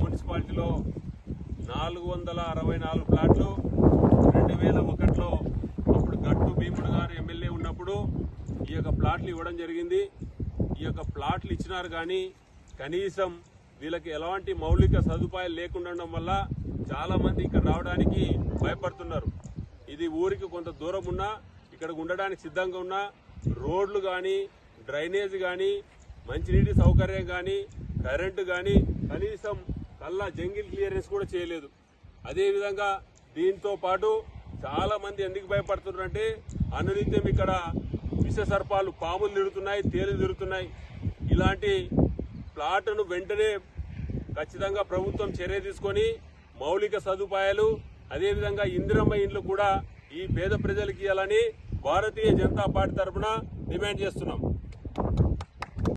మున్సిపాలిటీలో నాలుగు వందల అరవై నాలుగు ప్లాట్లు రెండు వేల ఒకటిలో అప్పుడు గట్టు భీముడు గారు ఎమ్మెల్యే ఉన్నప్పుడు ఈ యొక్క ప్లాట్లు ఇవ్వడం జరిగింది. ఈ యొక్క ప్లాట్లు ఇచ్చినారు కానీ కనీసం వీళ్ళకి ఎలాంటి మౌలిక సదుపాయాలు లేకుండా ఉండడం వల్ల చాలామంది ఇక్కడ రావడానికి భయపడుతున్నారు. ఇది ఊరికి కొంత దూరం ఉన్నా ఇక్కడ ఉండడానికి సిద్ధంగా ఉన్నా రోడ్లు కానీ డ్రైనేజ్ కానీ మంచినీటి సౌకర్యం కానీ కరెంటు కానీ కనీసం కల్లా జంగిల్ క్లియరెన్స్ కూడా చేయలేదు. అదేవిధంగా దీంతో పాటు చాలా మంది ఎందుకు భయపడుతున్నారంటే అనునిత్యం ఇక్కడ విష సర్పాలు పాములు తిరుగుతున్నాయి తేలు తిరుగుతున్నాయి ఇలాంటి ప్లాట్ను వెంటనే ఖచ్చితంగా ప్రభుత్వం చర్య తీసుకొని మౌలిక సదుపాయాలు అదేవిధంగా ఇందిరమ్మ ఇండ్లు కూడా ఈ పేద ప్రజలకి ఇవ్వాలని భారతీయ జనతా పార్టీ తరఫున డిమాండ్ చేస్తున్నాం.